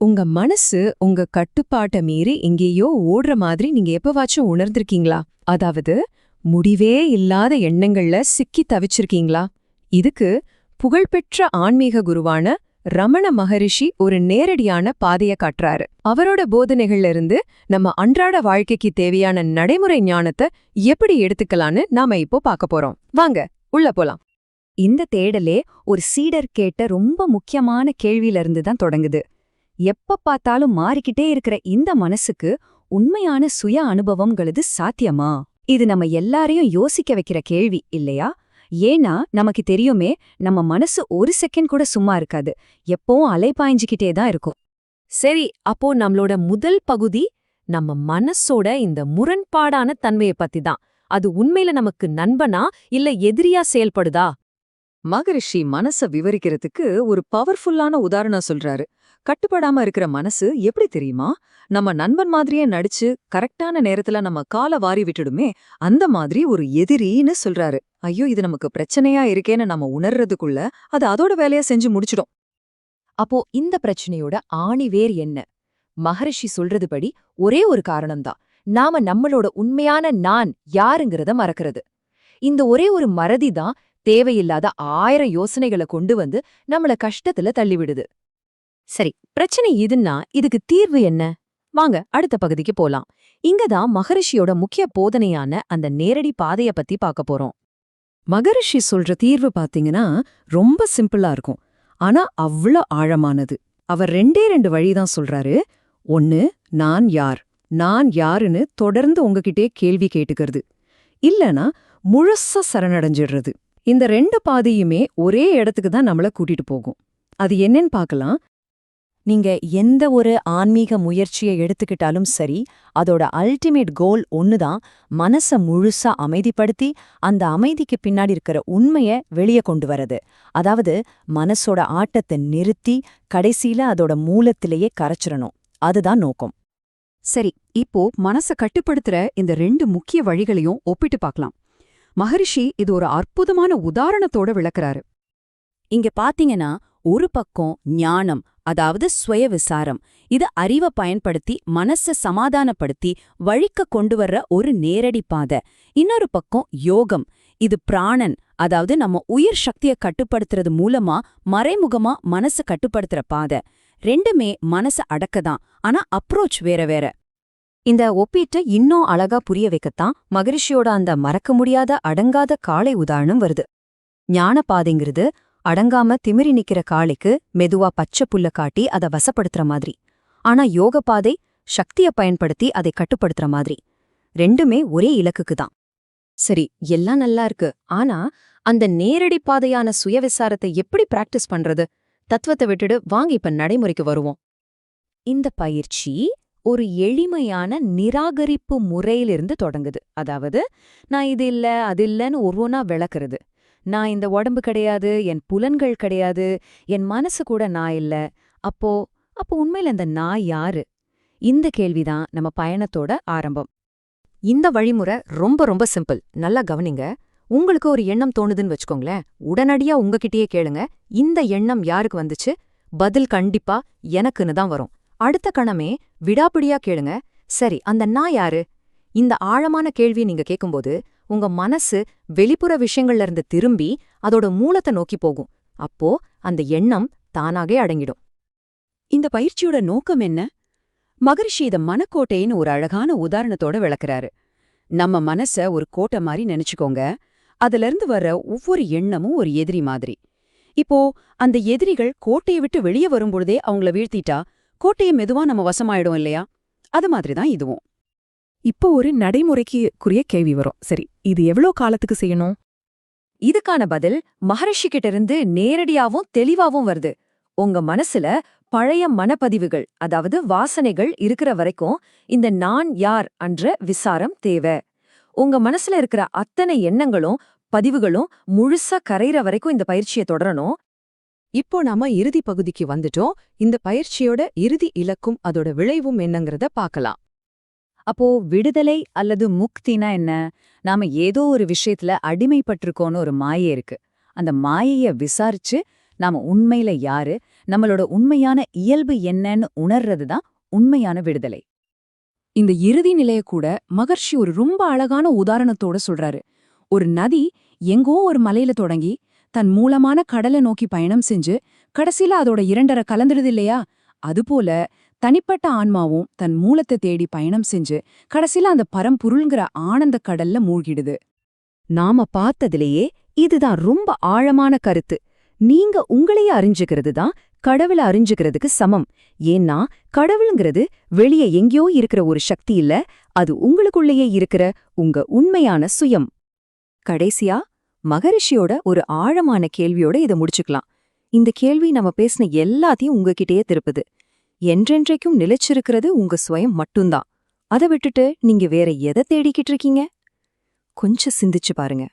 உங்க மனசு உங்க கட்டுப்பாட்ட மீறி எங்கேயோ ஓடுற மாதிரி நீங்க எப்பவாச்சும் உணர்ந்திருக்கீங்களா? அதாவது முடிவே இல்லாத எண்ணங்கள்ல சிக்கி தவிச்சிருக்கீங்களா? இதுக்கு புகழ்பெற்ற ஆன்மீக குருவான ரமண மகரிஷி ஒரு நேரடியான பாதைய காட்டுறாரு. அவரோட போதனைகள்ல இருந்து நம்ம அன்றாட வாழ்க்கைக்கு தேவையான நடைமுறை ஞானத்தை எப்படி எடுத்துக்கலான்னு நாம இப்போ பார்க்க போறோம். வாங்க உள்ள போலாம். இந்த தேடலே ஒரு சீடர் கேட்ட ரொம்ப முக்கியமான கேள்வியிலிருந்து தான் தொடங்குது. எப்ப பார்த்தாலும் மாறிக்கிட்டே இருக்கிற இந்த மனசுக்கு உண்மையான சுய அனுபவம்ங்கிறது சாத்தியமா? இது நம்ம எல்லாரையும் யோசிக்க வைக்கிற கேள்வி இல்லையா? ஏன்னா நமக்கு தெரியுமே நம்ம மனசு ஒரு செகண்ட் கூட சும்மா இருக்காது. எப்பவும் அலைப்பாய்ஞ்சிக்கிட்டே தான் இருக்கும். சரி அப்போ நம்மளோட முதல் பகுதி நம்ம மனசோட இந்த முரண்பாடான தன்மையை பத்தி தான் அது உண்மையில நமக்கு நண்பனா இல்ல எதிரியா செயல்படுதா? மகரிஷி மனச விவரிக்கிறதுக்கு ஒரு பவர்ஃபுல்லான உதாரணம் சொல்றாரு. கட்டுப்படாம இருக்கிற மனசு எப்படி தெரியுமா? நம்ம நண்பன் மாதிரியே நடிச்சு கரெக்டான நேரத்துல நம்ம கால வாரி விட்டுடுமே அந்த மாதிரி ஒரு எதிரின்னு சொல்றாரு. ஐயோ இது நமக்கு பிரச்சனையா இருக்கேன்னு நம்ம உணர்றதுக்குள்ள அது அதோட வேலையா செஞ்சு முடிச்சிடும். அப்போ இந்த பிரச்சனையோட ஆணிவேர் என்ன? மகரிஷி சொல்றதுபடி ஒரே ஒரு காரணம்தான். நாம நம்மளோட உண்மையான நான் யாருங்கிறத மறக்கிறது. இந்த ஒரே ஒரு மறதி தான் தேவையில்லாத ஆயிரம் யோசனைகளை கொண்டு வந்து நம்மள கஷ்டத்துல தள்ளிவிடுது. சரி பிரச்சனை இதுன்னா இதுக்கு தீர்வு என்ன? வாங்க அடுத்த பகுதிக்கு போலாம். இங்கதான் மகரிஷியோட முக்கிய போதனையான அந்த நேரடி பாதைய பத்தி பார்க்க போறோம். மகரிஷி சொல்ற தீர்வு பாத்தீங்கன்னா ரொம்ப சிம்பிளா இருக்கும். ஆனா அவ்ளோ ஆழமானது. அவர் ரெண்டே ரெண்டு வழிதான் சொல்றாரு. ஒன்னு நான் யார்? நான் யாருன்னு தொடர்ந்து உங்ககிட்டே கேள்வி கேட்டுக்கிறது. இல்லனா முழுசா சரணடைஞ்சிடுறது. இந்த ரெண்டு பாதையுமே ஒரே இடத்துக்கு தான் நம்மள கூட்டிட்டு போகும். அது என்னன்னு பார்க்கலாம். நீங்க எந்த ஒரு ஆன்மீக முயற்சியை எடுத்துக்கிட்டாலும் சரி அதோட அல்டிமேட் கோல் ஒண்ணுதான் மனச முழுசா அமைதிப்படுத்தி அந்த அமைதிக்கு பின்னாடி இருக்கிற உண்மைய வெளியே கொண்டு வரது. அதாவது மனசோட ஆட்டத்தை நிறுத்தி கடைசியில அதோட மூலத்திலேயே கரைச்சிடணும். அதுதான் நோக்கம். சரி இப்போ மனச கட்டுப்படுத்துற இந்த ரெண்டு முக்கிய வழிகளையும் ஒப்பிட்டு பார்க்கலாம். மகரிஷி இது ஒரு அற்புதமான உதாரணத்தோட விளக்குறாரு. இங்க பாத்தீங்கன்னா ஒரு பக்கம் ஞானம் அதாவது சுய விசாரம் இது அறிவை பயன்படுத்தி மனச சமாதானப்படுத்தி வழிக்க கொண்டு வர்ற ஒரு நேரடி பாதை. இன்னொரு பக்கம் யோகம் இது பிராணன் அதாவது நம்ம உயிர் சக்திய கட்டுப்படுத்துறது மூலமா மறைமுகமா மனச கட்டுப்படுத்துற பாதை. ரெண்டுமே மனச அடக்கதான் ஆனா அப்ரோச் வேற வேற. இந்த ஒப்பீட்டை இன்னும் அழகா புரிய வைக்கத்தான் மகரிஷியோட அந்த மறக்க முடியாத அடங்காத காளை உதாரணம் வருது. ஞான பாதைங்கிறது அடங்காம திமிரி நிக்கிற காளைக்கு மெதுவா பச்சை புல்ல காட்டி அத வசப்படுத்துற மாதிரி. ஆனா யோக பாதை சக்திய பயன்படுத்தி அதை கட்டுப்படுத்துற மாதிரி. ரெண்டுமே ஒரே இலக்குக்கு தான். சரி எல்லாம் நல்லா இருக்கு. ஆனா அந்த நேரடி பாதையான சுயவிசாரத்தை எப்படி பிராக்டிஸ் பண்றது? தத்துவத்தை விட்டுடு வாங்க இப்ப நடைமுறைக்கு வருவோம். இந்த பயிற்சி ஒரு எளிமையான நிராகரிப்பு முறையிலிருந்து தொடங்குது. அதாவது நான் இது இல்ல அது இல்லைன்னு ஒவ்வொன்னா விளக்குறது. நான் இந்த உடம்பு கிடையாது என் புலன்கள் கிடையாது என் மனசு கூட நான் இல்ல. அப்போ அப்போ உண்மையில அந்த நான் யாரு? இந்த கேள்விதான் நம்ம பயணத்தோட ஆரம்பம். இந்த வழிமுறை ரொம்ப ரொம்ப சிம்பிள். நல்லா கவனிங்க. உங்களுக்கு ஒரு எண்ணம் தோணுதுன்னு வச்சுக்கோங்களேன். உடனடியா உங்ககிட்டயே கேளுங்க. இந்த எண்ணம் யாருக்கு வந்துச்சு? பதில் கண்டிப்பா எனக்குன்னு தான் வரும். அடுத்த கணமே விடாப்பிடியா கேளுங்க. சரி அந்த நான் யாரு? இந்த ஆழமான கேள்வியை நீங்க கேட்கும்போது உங்க மனசு வெளிப்புற விஷயங்கள்ல இருந்து திரும்பி அதோட மூலத்தை நோக்கி போகும். அப்போ அந்த எண்ணம் தானாகவே அடங்கிடும். இந்த பயிற்சியோட நோக்கம் என்ன? மகரிஷி இத மனக்கோட்டைன்னு ஒரு அழகான உதாரணத்தோட விளக்குறாரு. நம்ம மனச ஒரு கோட்டை மாதிரி நினைச்சுக்கோங்க. அதுல இருந்து வர்ற ஒவ்வொரு எண்ணமும் ஒரு எதிரி மாதிரி. இப்போ அந்த எதிரிகள் கோட்டையை விட்டு வெளியே வரும்பொழுதே அவங்கள வீழ்த்திட்டா கோட்டையை மெதுவா நம்ம வசமாயிடும் இல்லையா? அது மாதிரி தான் இதுவும். இப்போ ஒரு நடைமுறைக்குரிய கேள்வி வரும். சரி இது எவ்வளோ காலத்துக்கு செய்யணும்? இதுக்கான பதில் மகரிஷி கிட்ட இருந்து நேரடியாவும் தெளிவாவும் வருது. உங்க மனசுல பழைய மனப்பதிவுகள் அதாவது வாசனைகள் இருக்கிற வரைக்கும் இந்த நான் யார் என்ற விசாரம் தேவை. உங்க மனசுல இருக்கிற அத்தனை எண்ணங்களும் பதிவுகளும் முழுசா கரையிற வரைக்கும் இந்த பயிற்சியை தொடரணும். இப்போ நாம இறுதி பகுதிக்கு வந்துட்டோம். இந்த பயிற்சியோட இறுதி இலக்கும் அதோட விளைவும் என்னங்கறத பார்க்கலாம். அப்போ விடுதலை அல்லது முக்தினா என்ன? நாம ஏதோ ஒரு விஷயத்துல அடிமைப்பட்டிருக்கோன்னு ஒரு மாயை இருக்கு. அந்த மாயைய விசாரிச்சு நாம உண்மையில யாரு? நம்மளோட உண்மையான இயல்பு என்னன்னு உணர்றது தான் உண்மையான விடுதலை. இந்த இறுதி நிலைய கூட மகர்ஷி ஒரு ரொம்ப அழகான உதாரணத்தோட சொல்றாரு. ஒரு நதி எங்கோ ஒரு மலையில தொடங்கி தன் மூலமான கடலை நோக்கி பயணம் செஞ்சு கடைசில அதோட இரண்டரை கலந்துடுது இல்லையா அதுபோல தனிப்பட்ட ஆன்மாவும் தன் மூலத்தை தேடி பயணம் செஞ்சு கடைசில அந்த பரம்பொருள்ங்கிற ஆனந்த கடல்ல மூழ்கிடுது. நாம பார்த்ததிலேயே இதுதான் ரொம்ப ஆழமான கருத்து. நீங்க உங்களையே அறிஞ்சுக்கிறது தான் கடவுளை அறிஞ்சுக்கிறதுக்கு சமம். ஏன்னா கடவுளுங்கிறது வெளியே எங்கேயோ இருக்கிற ஒரு சக்தி இல்ல அது உங்களுக்குள்ளேயே இருக்கிற உங்க உண்மையான சுயம். கடைசியா மகரிஷியோட ஒரு ஆழமான கேள்வியோட இதை முடிச்சுக்கலாம். இந்த கேள்வி நம்ம பேசின எல்லாத்தையும் உங்ககிட்டயே திருப்புது. என்றென்றைக்கும் நிலைச்சிருக்கிறது உங்க சுயம் மட்டும்தான். அதை விட்டுட்டு நீங்க வேற எதை தேடிக்கிட்டு இருக்கீங்க? கொஞ்சம் சிந்திச்சு பாருங்க.